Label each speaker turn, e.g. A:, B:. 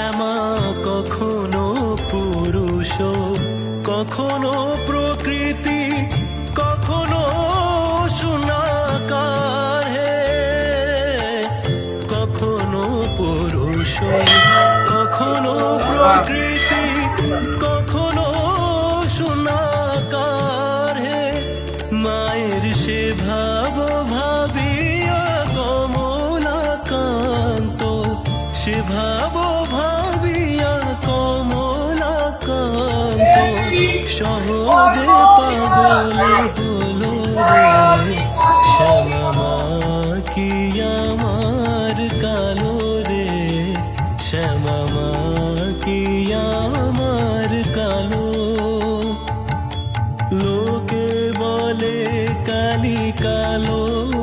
A: শ্যামা, কখনো পুরুষ, কখনো প্রকৃতি, কখনো সোনাকার হে। কখনো পুরুষ, কখনো প্রকৃতি, কখনো সোনাকার হে। মায়ের সে ভাব ভাবিয়া কমলাকান্ত, সে ভাব সহজে পাগল হলো রে। শ্যামা কি আমার কালো রে? শ্যামা কি আমার কালো? লোকে বলে কালি কালো।